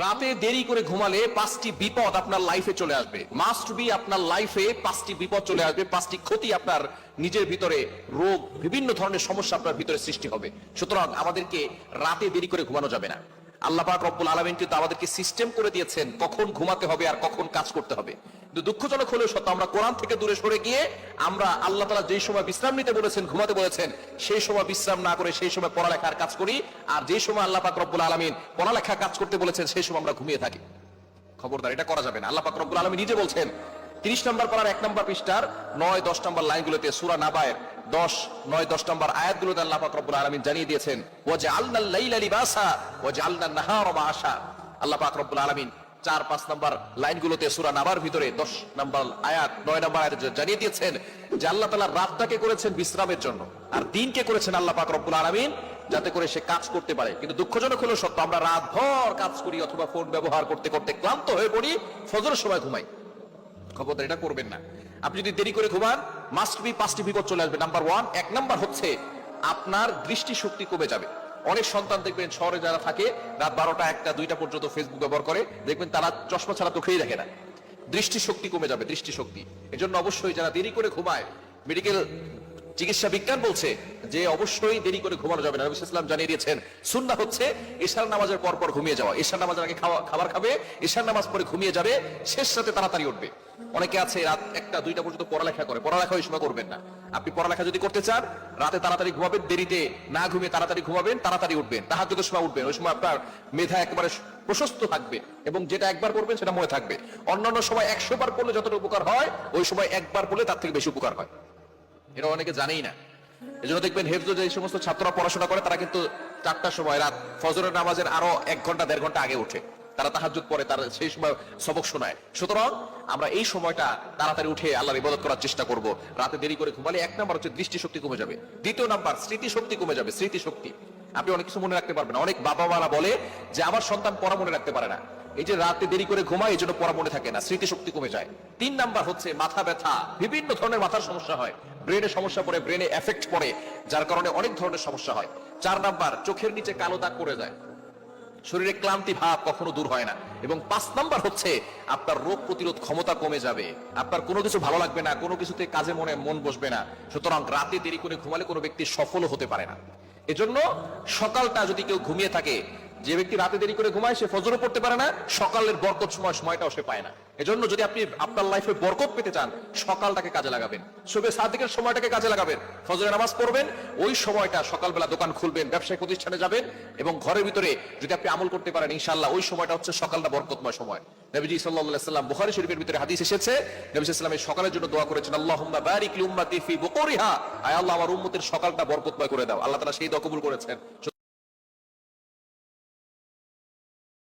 রাতে দেরি করে ঘুমালে পাঁচটি বিপদ আপনার লাইফে চলে আসবে। মাস্ট বি আপনার লাইফে পাঁচটি বিপদ চলে আসবে, পাঁচটি ক্ষতি আপনার নিজের ভিতরে, রোগ, বিভিন্ন ধরনের সমস্যা আপনার ভিতরে সৃষ্টি হবে। সুতরাং আমাদেরকে রাতে দেরি করে ঘুমানো যাবে না। আল্লাহ পাক রব্বুল আলমিন কিন্তু আমাদেরকে সিস্টেম করে দিয়েছেন কখন ঘুমাতে হবে আর কখন কাজ করতে হবে। কিন্তু দুঃখজনক হলেও সত্য, আমরা কোরআন থেকে দূরে সরে গিয়ে আমরা আল্লাহ তালা যেই সময় বিশ্রাম নিতে বলেছেন, ঘুমাতে বলেছেন, সেই সময় বিশ্রাম না করে সেই সময় পড়ালেখার কাজ করি আর যে সময় আল্লাহ পাক রব্বুল আলমিন পড়ালেখা কাজ করতে বলেছেন, সেই সময় আমরা ঘুমিয়ে থাকি। খবরদার, এটা করা যাবে না। আল্লাহ পাক রব্বুল আলমী নিজে বলছেন, তিরিশ নম্বর পারার এক নম্বর পৃষ্ঠার নয়, দশ নম্বর লাইনগুলোতে সুরা নাবায়ের দশ, নয়, দশ নম্বর আয়াতগুলোতে আল্লাহ পাক আলমিন জানিয়ে দিয়েছেন ও যে আল্লাহ লাইলা লিবাসা ও যে আল্লাহ নাহার মাসা আল্লাহ পাক আলমিন চার, পাঁচ নম্বর লাইনগুলোতে সুরা নাবার ভিতরে দশ নম্বর আয়াত, নয় নম্বর আয়াত জানিয়ে দিয়েছেন যে আল্লাহ তালা রাতটাকে করেছেন বিশ্রামের জন্য, আর দিনকে করেছেন আল্লাহ পাক রব্বুল আলমিন যাতে করে সে কাজ করতে পারে। কিন্তু দুঃখজনক হলো সত্য, আমরা রাত ভর কাজ করি অথবা ফোন ব্যবহার করতে করতে ক্লান্ত হয়ে পড়ি, ফজরের সময় ঘুমাই। খবরদার, এটা করবেন না। আপনি যদি দেরি করে ঘুমান মাস্ট বি পাঁচটি বিপদ চলে আসবে নাম্বার ওয়ান এক নাম্বার হচ্ছে, আপনার দৃষ্টিশক্তি কমে যাবে। অনেক সন্তান দেখবেন শহরে যারা থাকে, রাত বারোটা একটা, দুইটা পর্যন্ত ফেসবুক ব্যবহার করে, দেখবেন তারা চশমা ছাড়া তো খেয়ে দেখে না। দৃষ্টিশক্তি কমে যাবে, দৃষ্টিশক্তি। এজন্য অবশ্যই যারা দেরি করে ঘুমায় মেডিকেল চিকিৎসা বিজ্ঞান বলছে যে অবশ্যই দেরি করে ঘুমানো যাবে না। নবী ইসলাম জানিয়ে দিয়েছেন সুন্নাহ হচ্ছে এশার নামাজের পর পর ঘুমিয়ে যাওয়া। এশার নামাজের আগে খাওয়া খাবার খাবে এশার নামাজ পরে ঘুমিয়ে যাবে, শেষ সাথে তাড়াতাড়ি উঠবে। অনেকে আছে রাত একটা, দুইটা পর্যন্ত পড়ালেখা করে। পড়ালেখা ওই সময় করবেন না। আপনি পড়ালেখা যদি করতে চান, রাতে তাড়াতাড়ি ঘুমাবেন, দেরিতে না ঘুমিয়ে তাড়াতাড়ি ঘুমাবেন, তাড়াতাড়ি উঠবেন। তাহার যত সময় উঠবেন। ওই সময় আপনার মেধা একেবারে প্রশস্ত থাকবে এবং যেটা একবার পড়বেন সেটা মনে থাকবে। অন্যান্য সময় একশো বার পড়লে যতটা উপকার হয়, ওই সময় একবার পড়লে তার থেকে বেশি উপকার হয়। এটা অনেকে জানেই না। এজন্য দেখবেন হেফজ যে সমস্ত ছাত্ররা পড়াশোনা করে, তারা কিন্তু চারটার সময় রাত ফজরের নামাজের আরও এক ঘণ্টা, দেড় ঘণ্টা আগে ওঠে। তারা তাহাজুদ পরে তারা সেই সময় সবক শোনায়। সুতরাং আমরা এই সময়টা তাড়াতাড়ি উঠে আল্লাহর ইবাদত করার চেষ্টা করব। রাতে দেরি করে ঘুমালে এক নাম্বার হচ্ছে দৃষ্টিশক্তি কমে যাবে। দ্বিতীয় নাম্বার, স্মৃতিশক্তি কমে যাবে, স্মৃতিশক্তি। আপনি অনেক কিছু মনে রাখতে পারবেন। অনেক বাবা মারা বলে যে, আমার সন্তান পড়া মনে রাখতে পারে না। এই যে রাতে দেরি করে ঘুমায়, এই জন্য পড়া মনে থাকে না, স্মৃতিশক্তি কমে যায়। তিন নাম্বার হচ্ছে মাথা ব্যথা। বিভিন্ন ধরনের মাথার সমস্যা হয়। ব্রেনে সমস্যা পড়ে ব্রেনে এফেক্ট পড়ে, যার কারণে অনেক ধরনের সমস্যা হয়। চার নাম্বার, চোখের নিচে কালো দাগ পড়ে যায়। শরীরে ক্লান্তি ভাব কখনো দূর হয় না। এবং পাঁচ নাম্বার হচ্ছে, আপনার রোগ প্রতিরোধ ক্ষমতা কমে যাবে। আপনার কোনো কিছু ভালো লাগবে না, কোনো কিছুতে কাজে মনে, মন বসবে না। সুতরাং রাতে দেরি করে ঘুমালে কোনো ব্যক্তি সফল হতে পারে না। এজন্য সকালটা যদি কেউ ঘুমিয়ে থাকে যে ব্যক্তি রাতে দেরি করে ঘুমায়, সে ফজরও পড়তে পারে না, সকালের বরকত সময়, সময়টাও সে পায় না। এজন্য যদি আপনি আপনার লাইফে বরকত পেতে চান, সকালটাকে কাজে লাগাবেন। শুভে সাদিকের সময়টাকে কাজে লাগাবেন। ফজরের নামাজ পড়বেন, ওই সময়টা সকালবেলা দোকান খুলবেন, ব্যবসায়িক প্রতিষ্ঠানে যাবেন এবং ঘরের ভিতরে যদি আপনি আমল করতে পারেন ইনশাল্লাহ ওই সময়টা হচ্ছে সকালটা বরকতময় সময়। নবীজি সাল্লাল্লাহু সাল্লাম বুখারী শরীফের ভিতরে হাদিস এসেছে নবী সাল্লাল্লাহু সকালের জন্য দোয়া করেছেন, আল্লাহুম্মা বারিক আয় আল্লাহ, আমার উম্মতের সকালটা বরকতময় করে দাও। আল্লাহ তাআলা সেই দোয়া কবুল করেছেন।